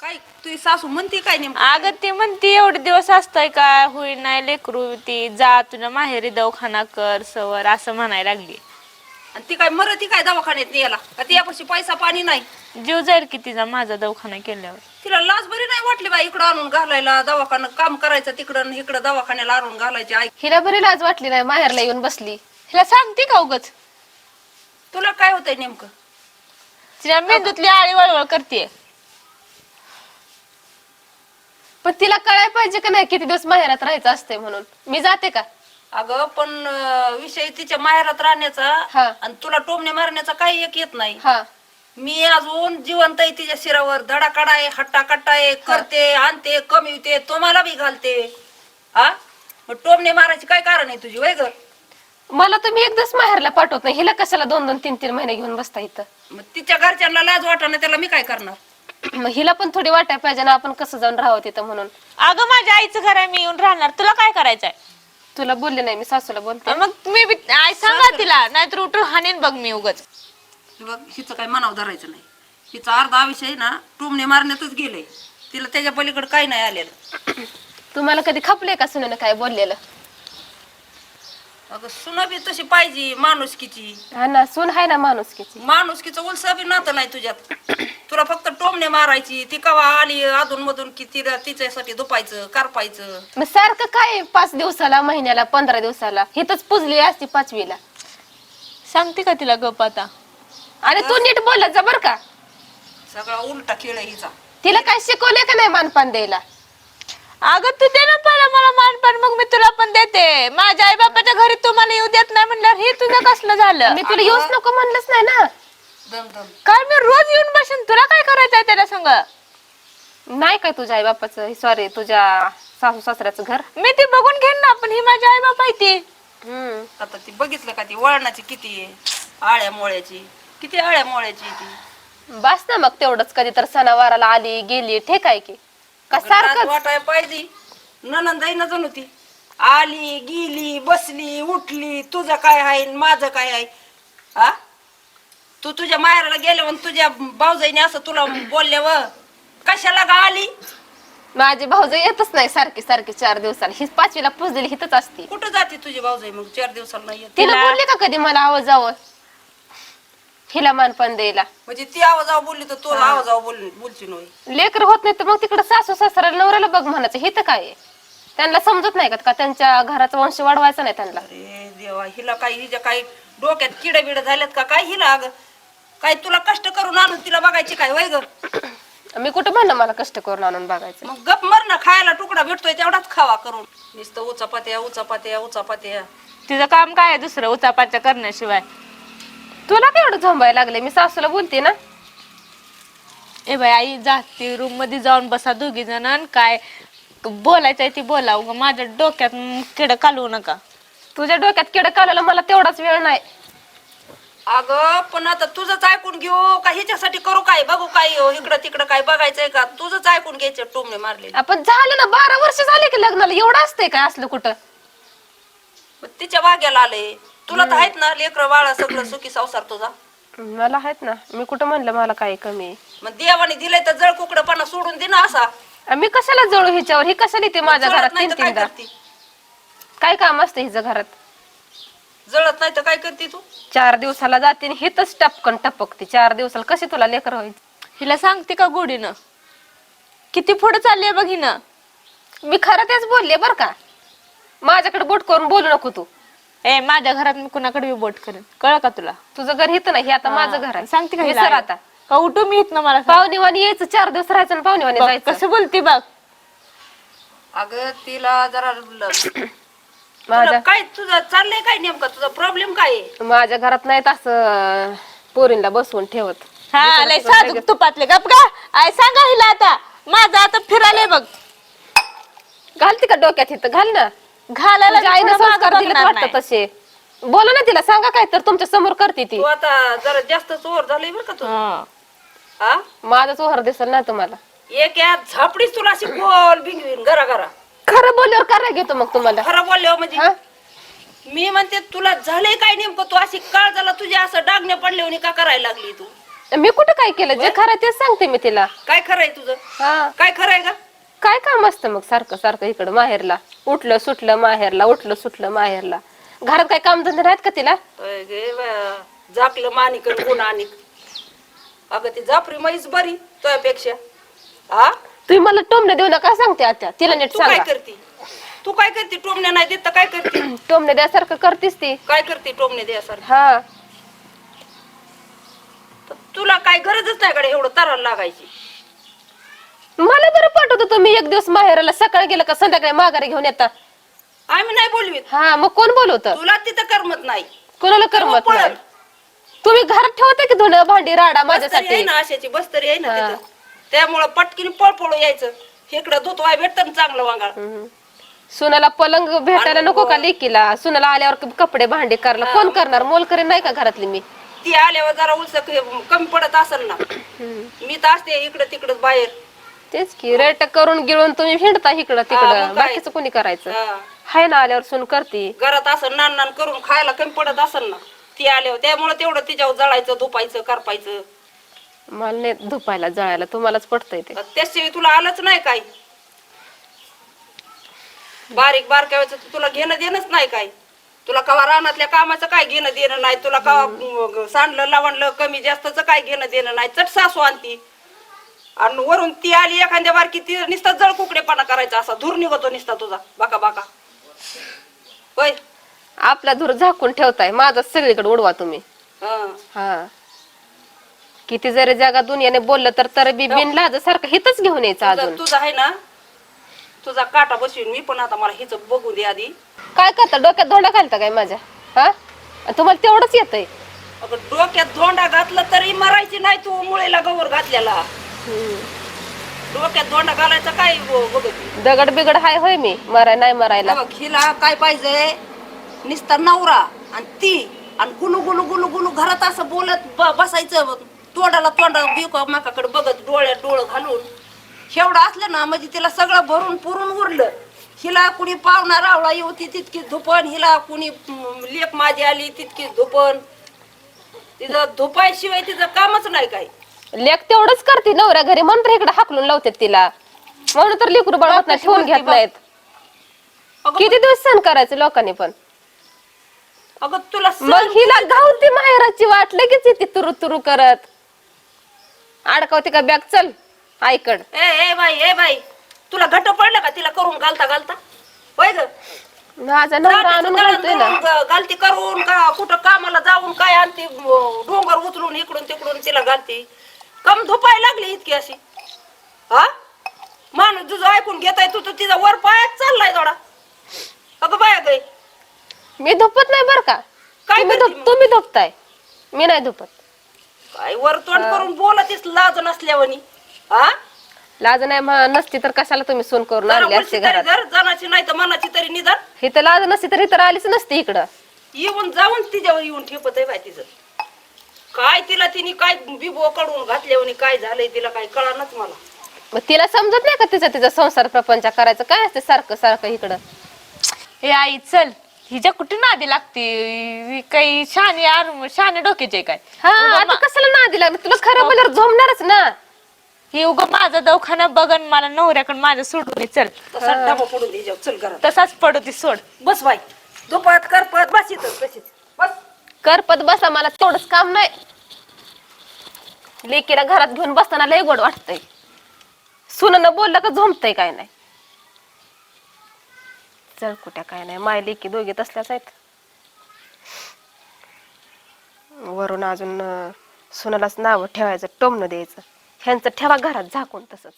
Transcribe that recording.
काय तुझी सासू म्हणते काय नेमकं? अगं ती म्हणती एवढे दिवस असतंय काय होईल नाही लेकरू ती जा तुझ्या माहेरी दवाखाना कर सवर असं म्हणायला लागली. आणि ती काय मरती काय दवाखान्यात याला का तिच्यापाशी पैसा पाणी नाही? जीव जाईल की तिचा माझा दवाखाना केल्यावर. तिला लाज बरी नाही वाटली बाई इकडं आणून घालायला दवाखाना काम करायचं तिकडं आणि इकडं दवाखान्याला आणून घालायचे आई. हिला बरी लाज वाटली नाही माहेरला येऊन बसली. हिला सांगते का उगच? तुला काय होतंय नेमकं? तिच्या मेंदूतली आळी वळवळ करते पण तिला कळायला पाहिजे का नाही किती दिवस माहेरात राहायचं असते म्हणून? मी जाते का? अगं पण अं, विषय तिच्या माहेरात राहण्याचा हा. आणि तुला टोमणे मारण्याचा काही एक येत नाही. हा. मी अजून जिवंत आहे तिच्या शिरावर. धडा काढाय हट्टा कट्टाय करते आणते कमीवते तुम्हाला बी घालते. हा? मग टोमणे मारायची काय कारण आहे तुझी वय ग? मला तुम्ही एक दिवस माहेरला पाठवत नाही. हिला कशाला दोन दोन तीन तीन महिने घेऊन बसता इथं? मग तिच्या घरच्यांना लाज वाटणं त्याला मी काय करणार? मग हिला पण थोडी वाटायला पाहिजे ना आपण कसं जाऊन राहावं तिथं म्हणून. अगं माझ्या आईचं घर आहे मी येऊन राहणार. तुला काय करायचंय? तुला बोलले नाही मी सासूला बोलते. मग मी बी- आई सांगा तिला नाहीतर उठून हाणीन बघ मी उगच. हे बघ हिचं काय मनाव धरायचं नाही. हिचा अर्धा विषय ना टोमणे मारण्यातच गेलंय. तिला त्याच्या पलीकडे काही नाही आलेलं. तुम्हाला कधी खपले का सुनेनं काय बोललेलं? अगं सुना बी तशी पाहिजे माणुसकीची. हा ना सून आहे ना माणुसकीची. माणुसकीचं उलसा बी नातं नाही तुझ्यात. तुला फक्त टोमणे मारायची ती कवा आली अधून मधून की तिला तिच्यासाठी दुपायचं करपायचं? मग सारखं काय पाच दिवसाला महिन्याला पंधरा दिवसाला? हिथंच पुजली असती पाचवीला. सांगते का तिला गप आता? आणि तू नीट बोलत जा बर का. सगळा उलटा खेळ आहे हिचा. तिला काय शिकवले का नाही मानपान द्यायला? अगं तू दे ना पहिला मला मानपान मग मी तुला पण देते. माझ्या आई बापाच्या घरी तू मला येऊ देत नाही म्हणल्यावर हे तुझं कसलं झालं? मी तुला येऊच नको म्हणलंच नाही ना. दम दम. काय मी रोज येऊन बसेन? तुला काय करायचंय त्याला संग? नाही काय तुझ्या आई बापाचं सॉरी तुझ्या सासू सासऱ्याचं घर. मी ती बघून घेईन ना पण ही माझी आई बाप आहे ती. हम्म. आता ती बघितलं का ती? वळणाची किती आहे? आळ्या मोळ्याची. किती आळ्या मोळ्याची आहे ती? बस ना मग तेवढंच कधी तर सणावाराला आली गेली ठीक आहे की? का सारखं वाटाय पाहिजे. ननंदाई न जणू ती. आली गेली बसली उठली तुझं काय आहे न माझं काय आहे? हा? तू तुझ्या माहेराला गेल्यावर तुझ्या भाऊजाईने असं तुला बोलल्यावर कशाला गा आली? माझी भाऊज येतच नाही सारखी सारखी चार दिवसाला. ही पाचवीला पुजलेली हिथच असती. कुठं जाते तुझी भाऊजाई मग? चार दिवसाला नाही येत. तिला बोलली का कधी मला आवाज जावं हिला मानपान द्यायला. म्हणजे ती आवाजाव बोलली तर तू आवाजाव बोल बोलची नव्हे? लेकर होत नाही तर मग तिकडे सासू सासऱ्याला नवऱ्याला बघ म्हणायचं हिथं काय आहे? त्यांना समजत नाही का? का त्यांच्या घराचा वंश वाढवायचा नाही त्यांना? अरे देवा हिला काही हिच्या काही डोक्यात किडे बिडे झाल्यात का? काय हिला अग? काय तुला कष्ट करून आणून तिला बघायची काय वय ग? मी कुठं म्हणलं मला कष्ट करून आणून बघायचं? मग गप मर ना खायला तुकडा भेटतोय तेवढाच खावा करून. नुसतं उचापात्या उचापात्या उचापात्या. तिचं काम काय आहे दुसरं उचापाच्या करण्याशिवाय? तुला काय एवढं झोंबायला लागले मी सासूला बोलते ना. ए बाई आई जाते रूममध्ये जाऊन बसा दोघी जण आणि काय बोलायचंय ती बोलाव. ग माझ्या डोक्यात किड कालवू नका. तुझ्या डोक्यात किड काढायला मला तेवढाच वेळ नाही. अगं पण आता तुझंच ऐकून घेऊ का? हिच्यासाठी करू काय? बघू काय हो, इकडं तिकडं काय बघायचंय का? तुझंच ऐकून घ्यायचं टोमणे मारले आपण झालं ना बारा वर्ष झाले की लग्नाला एवढं असतंय काय असलं कुठं? तिच्या वाग्याला आले तुला तर आहेत ना लेकरं बाळा सगळं सुखी संसार तुझा? मला आहेत ना. मी कुठं म्हणलं मला काही कमी आहे. मग देवाने दिलंय तर जळ कुकडपणा सोडून दे ना असा. आ, मी कशाला जळू हिच्यावर? ही कशाला येते माझ्या जळत घरात नाही तीन तर काय तीनदा? करते? काय काम असतं हिचं घरात? जळत नाही तर काय करते तू? चार दिवसाला जाते आणि हिथच टपकन टपकते. चार दिवसाला कशी तुला लेकर होईल? हिला सांगते का गोडीनं किती पुढे चालली बघ हिनं. मी खरं तेच बोलले बर का. माझ्याकडे बोट करून बोलू नको तू. ए माझ्या घरात मी कुणाकडे बी बोट करेन? कळ का तुला? तुझं घर हिथं नाही हे आता माझं घर आहे. सांगते का हिला विसर आई? आता. का उठू मी इथनं मला? सांग. पाहुणेवाणी यायचं चार दिवस राहायचं आणि पाहुणेवाणी बघ, जायचं. कसं बोलती बघ. अगं तिला जरा ल- माझ्या तुला काय तुझं चाललंय काय नेमकं? तुझा प्रॉब्लेम काय आहे? माझ्या घरात नाहीत असं पोरींला बसवून ठेवत. हा लय साधू तुपातले गप का आय सांगा हिला आता. माझं आता फिरायलंय बघ. घालते का डोक्यात इथं? घाल ना. घालायला तुझ्या आईनं थोडं संस्कार मागं दिले बघणार वाटतं नाही. तसे. बोला ना तिला सांगा काय तर तुमच्यासमोर करते ती. तू आता जरा जास्त चोर झालंय बरं का तू? हा. हा? माझा चोहर दिसल ना तुम्हाला. एक या झापडीच तुला अशी बोल भिंगवीन घरा घरा खरं बोलल्यावर करा घेतो मग तुम्हाला. खरं बोलल्यावर म्हणजे हा? मी म्हणते तुला झालंय काय नेमकं? तू अशी काळ झाला तुझ्या असं डागण्या पडल्यावर का करायला लागली तू? मी कुठं काय केलं? जे खरं तेच सांगते मी तिला. काय खरंय तुझं? हा. काय खरंय का? काय काम असतं मग सारखं सारखं इकडं माहेरला? उठलं सुटलं माहेरला. उठलं सुटलं माहेरला. घरात काय काम धंदे आहेत का तिला? अय गे बया, झाकलं मानिक आणि गुण आणिक अगं ती जाफरी म्हैस बरी तुझ्यापेक्षा हा? तुम्ही मला टोमणे देऊ नका सांगते आता. तिला नीट तू काय सांगा. करती? तू काय करते? टोमणे नाही देत तर काय करते? टोमणे द्यासारखं करतीस ती. काय करते टोमणे द्यासारखं हा. तर तुला काय गरजच नाही कडे एवढं तराला लागायची? मला बरं पाठवतो तुम्ही एक दिवस माहेराला सकाळी गेलं का संध्याकाळी माघारी घेऊन येता. आम्ही नाही बोलवीत. हा मग कोण बोलवत? तुला तिथं करमत नाही. कोणाला करमत. नाही. तुम्ही घरात ठेवता की धुणं भांडी राडा तरी आहे माझ्यासाठी? ना अशाची बस तरी आहे ना हा. तिथं. त्यामुळं पटकीने पळपळ यायचं. इकडं धुतवाय भेटत चांगलं वांगाळ. सुनाला पलंग भेटायला नको का लेकीला? सुनाला आल्यावर कपडे भांडी करायला. कोण करणार? मोल करेन नाही का घरातली मी? ती आल्यावर जरा उलसक हे कमी पडत असेल ना. मी तर असते इकडं तिकडं बाहेर. तेच की रेट करून गिळून तुम्ही हिंडता इकडं तिकडं? बाकीचं कोणी करायचं. हाय ना आल्यावर सून करते. घरात असं नान नान करून खायला कमी पडत असेल ना. ती आल्यावर त्यामुळे तेवढं तिच्यावर जळायचं धुपायचं करपायचं. मला नाही धुपायला जळायला तुम्हालाच पडतंय ते. त्याशिवाय तुला आलंच नाही काय बारीक तर तुला घेणं देणंच नाही काय तुला कवा रानातल्या कामाचं काय घेणं देणं नाही तुला कवा सांडलं लावणलं कमी जास्तच काय घेणं देणं नाही. चट सासू आणती. आणि वरून ती आली एखाद्या बारकी ती नुसता जळ कुकडेपणा करायचा असा. धूर निघतो नुसता तुझा. बाका बाका. होय. आपला धूर झाकून ठेवताय माझा सगळीकडे उडवा तुम्ही. हं. हा. किती जरी जगा दुनियाने बोललं तर तर बी बिन लाज सारखं हितच घेऊन यायचं अजून. तुझा आहे ना तुझा काटा बसवीन मी पण आता मला हिच बघू दे आधी. काय करता? डोक्यात धोंडा घालता काय माझ्या? हा? आणि तुम्हाला तेवढंच येतंय. अगं डोक्यात धोंडा घातला तरी मरायची नाही तू मुळेला गवर घातलेला. डोक्यात धोंडा घालायचा काय ब- बघत नाही. दगड बिगड हाय होय मी मराय नाही मरायला. बघ, हिला काय पाहिजे? निस्ता नवरा आणि ती. आणि गुलू गुलू गुलू गुलू घरात असं बोलत ब- बसायचं. तोंडाला तोंडा बिका माकाकडे बघत डोळ्यात डोळं घालून? शेवढं असलं ना म्हणजे तिला सगळं भरून पुरून उरलं. हिला कुणी पाहुणा रावळा येऊ ती तितकी धुपण हिला कुणी लेक माझी आली तितकी धुपण. तिचं धुपायशिवाय तिचं कामच नाही काय लेख तेवढंच करते नवऱ्या घरी म्हणून इकडे हाकलून लावतात तिला. म्हणून तर लेकरू बाळ नाही ठेवून घेत नाहीत. अगं, किती दिवस सहन करायचं लोकांनी पण? अगं तुला मग हिला गावती माहेराची वाट लगेच येते तुरु तुरु करत. अडकवते का? बॅग चल आईकड. ए ए बाई ए बाई. तुला घट पडलं का? तिला करून घालता घालता? होय ग? माझा नवरा आणून घालतोय ना. घालती करून का? कुठं कामाला जाऊन काय आणते? डोंगर उचलून इकडून तिकडून तिला घालती. कम धुपाय लागली इतकी अशी. हा? माणूस तुझं ऐकून घेताय तू तर तिचा वर पायात चाललाय थोडा अगं बाया गय मी धुपत नाही बर का? काय तुम्ही करते धुप- तुम्ही धुपताय. मी नाही धुपत. काय वर तोंड करून बोलतीस लाज नसल्यावानी. हा? लाज नाही म्हा- नसती तर कशाला तुम्ही सून करून जरा आणली उलशी असते तरी घरात? धर जनाची नाही तर मनाची तरी निधान. ही तर लाज नसती तर इतर आलीच नसती इकडं. येऊन जाऊन तिच्यावर येऊन ठेपत आहे बाय तिचं. काय तिला तिने काय बिबो कडून घातल्यावर काय झालंय तिला काय कळानच मला. मग तिला समजत नाही का तिचा तिचा संसार प्रपंच करायचं? काय असते सारखं सारखं इकडं? ए आई चल. हिच्या कुठे नादी लागते? ही काही शाने आर शाने डोक्याचे आहे काय? हा उगा आता मा- कशाला नादी लागलं तुला खरं बोलल्यावर झोमणारच ना. ही उगा माझा दवाखाना बघन मला नवऱ्याकडे माझं सोडून चल. तसा डबा पडून दे चल घरात. तसाच पडू ती सोड. बस बाई. दुपात करपत बस इथं तशीच. बस. करपत बसा मला तेवढंच काम नाही. लेकीला घरात घेऊन बसताना लय गोड वाटतंय. सुननं बोललं का झोमतय काय नाही. चल कुठ्या काय नाही. माय लेकी दोघे तसल्याच आहेत. वरून अजून सुनालाच नाव ठेवायचं टोमणं द्यायचं. ह्यांचं ठेवा घरात झाकून तसंच.